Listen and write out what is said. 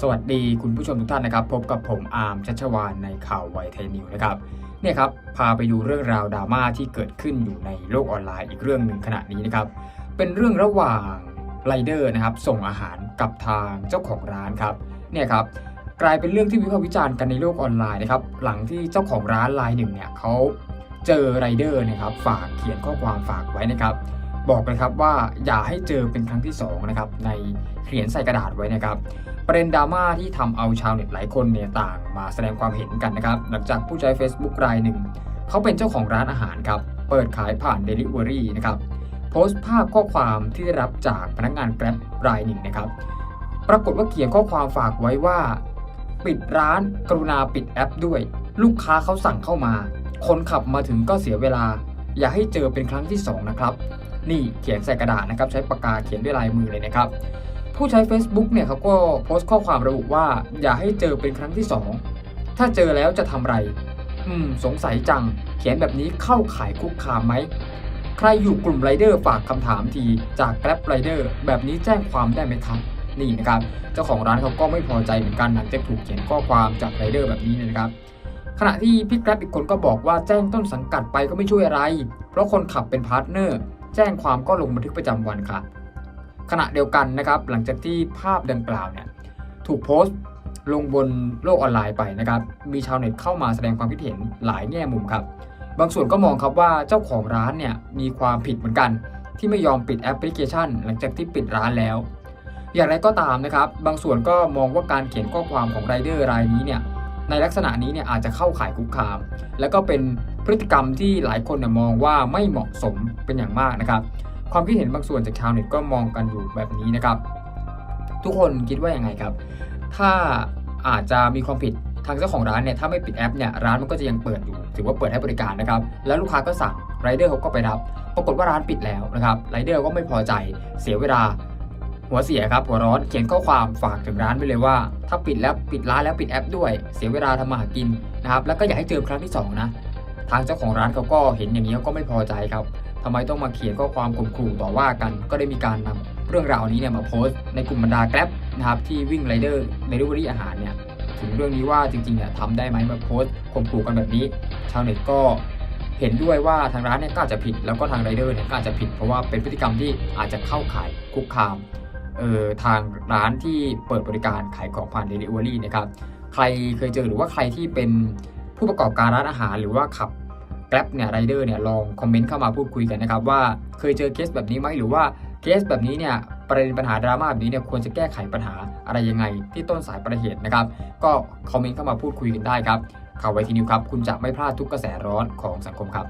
สวัสดีคุณผู้ชมทุกท่านนะครับ พบกับผมอาร์มชัชวานในข่าวไวไทยนิวนะครับเนี่ยครับพาไปดูเรื่องราวดราม่าที่เกิดขึ้นอยู่ในโลกออนไลน์อีกเรื่องหนึ่งขณะนี้นะครับ เป็นเรื่องระหว่างไรเดอร์นะครับส่งอาหารกับทางเจ้าของร้านครับเนี่ยครับกลายเป็นเรื่องที่วิพากษ์วิจารณ์กันในโลกออนไลน์นะครับหลังที่เจ้าของร้านรายหนึ่งเนี่ยเขาเจอไรเดอร์นะครับฝากเขียนข้อความฝากไว้นะครับ บอกเลยครับว่าอย่าให้เจอเป็นครั้งที่สองนะครับในเขียนใส่กระดาษไว้นะครับ ประเด็นดราม่าที่ทำเอาชาวเน็ตหลายคนเนี่ยต่างมาแสดงความเห็นกันนะครับ หลังจากผู้ใช้ Facebook รายหนึ่ง เขาเป็นเจ้าของร้านอาหารครับ เปิดขายผ่าน Delivery นะครับ โพสต์ภาพข้อความที่ได้รับจากพนักงาน Grab รายหนึ่งนะครับ ปรากฏว่าเขียนข้อความฝากไว้ว่า ปิดร้านกรุณาปิดแอปด้วย ลูกค้าเขาสั่งเข้ามา คนขับมาถึงก็เสียเวลา อย่าให้เจอเป็นครั้งที่สองนะครับ นี่เขียนใส่กระดาษนะครับ ใช้ปากกาเขียนด้วยลายมือเลยนะครับ ผู้ใช้ Facebook เนี่ยเขาก็โพสต์ข้อความระบุว่า อย่าให้เจอเป็นครั้งที่ 2 ถ้าเจอแล้วจะทำไร อืม สงสัยจัง เขียนแบบนี้เข้าข่ายคุกคามไหม ใครอยู่กลุ่มไรเดอร์ฝากคำถามทีจากแกร็บไรเดอร์แบบนี้แจ้งความได้ไหมครับนี่นะครับ เจ้าของร้านเขาก็ไม่พอใจเหมือนกันหลังจากถูกเขียนข้อความจากไรเดอร์แบบนี้นะครับ ขณะที่พี่แกร็บอีกคนก็บอกว่าแจ้งต้นสังกัดไปก็ไม่ช่วยอะไร เพราะคนขับเป็นพาร์ทเนอร์ แจ้งความก็ลงบันทึกประจำวันค่ะ ขณะเดียวกันนะครับหลังจากที่ภาพดังกล่าวเนี่ยถูกโพสต์ลงบนโลกออนไลน์ไปนะครับมีชาวเน็ตเข้ามาแสดงความคิดเห็นหลายแง่มุมครับ บางส่วนก็มองครับว่าเจ้าของร้านเนี่ยมีความผิดเหมือนกัน ที่ไม่ยอมปิดแอปพลิเคชัน หลังจากที่ปิดร้านแล้ว อย่างไรก็ตามนะครับ บางส่วนก็มองว่าการเขียนข้อความของไรเดอร์รายนี้เนี่ย ในลักษณะนี้เนี่ยอาจจะเข้าข่ายคุกคาม แล้วก็เป็นพฤติกรรมที่หลายคนเนี่ยมองว่าไม่เหมาะสมเป็นอย่างมากนะครับ ความคิดเห็นบางส่วนจากชาวเน็ตก็มองกันอยู่แบบนี้นะครับ ทุกคนคิดว่ายังไงครับ ถ้าอาจจะมีความผิดทางเจ้าของร้านเนี่ยถ้าไม่ปิดแอปเนี่ยร้านมันก็จะยังเปิดอยู่ ถือว่าเปิดให้บริการนะครับ แล้วลูกค้าก็สั่งไรเดอร์เขาก็ไปรับ ปรากฏว่าร้านปิดแล้วนะครับไรเดอร์ก็ไม่พอใจเสียเวลา หัวเสียครับหัวร้อนเขียนข้อความฝากถึงร้านไปเลยว่า ถ้าปิดแล้วปิดร้านแล้วปิดแอปด้วย เสียเวลาทำมาหากินนะครับแล้วก็อย่าให้เจอครั้งที่สองนะทางเจ้าของร้านเขาก็เห็นอย่างนี้เขาก็ไม่พอใจครับทำไมต้องมาเขียนข้อความข่มขู่ต่อว่ากัน ก็ได้มีการนำเรื่องราวนี้เนี่ยมาโพสต์ในกลุ่มบรรดาแกร็บนะครับที่วิ่งไรเดอร์ในรูบรี่อาหารเนี่ยถึงเรื่องนี้ว่าจริงๆเนี่ยทำได้ไหมมาโพสต์ข่มขู่กันแบบนี้ ชาวเน็ตก็เห็นด้วยว่าทางร้านเนี่ยก็อาจจะผิด แล้วก็ทางไรเดอร์เนี่ยก็อาจจะผิด เพราะว่าเป็นพฤติกรรมที่อาจจะเข้าข่ายคุกคาม เอ่อทางร้านที่เปิดบริการขายของผ่านเดลิเวอรี่นะครับใครเคยเจอหรือว่าใครที่เป็นผู้ประกอบการร้านอาหารหรือว่าขับแกร็บเนี่ยไรเดอร์เนี่ยลองคอมเมนต์เข้ามาพูดคุยกันนะครับว่าเคยเจอเคสแบบนี้ไหมหรือว่าเคสแบบนี้เนี่ยประเด็นปัญหาดราม่าแบบนี้เนี่ยควรจะแก้ไขปัญหาอะไรยังไงที่ต้นสายประเหตุนะครับ ก็คอมเมนต์เข้ามาพูดคุยกันได้ครับข่าวไวทีนิวครับ คุณจะไม่พลาดทุกกระแสร้อนของสังคมครับ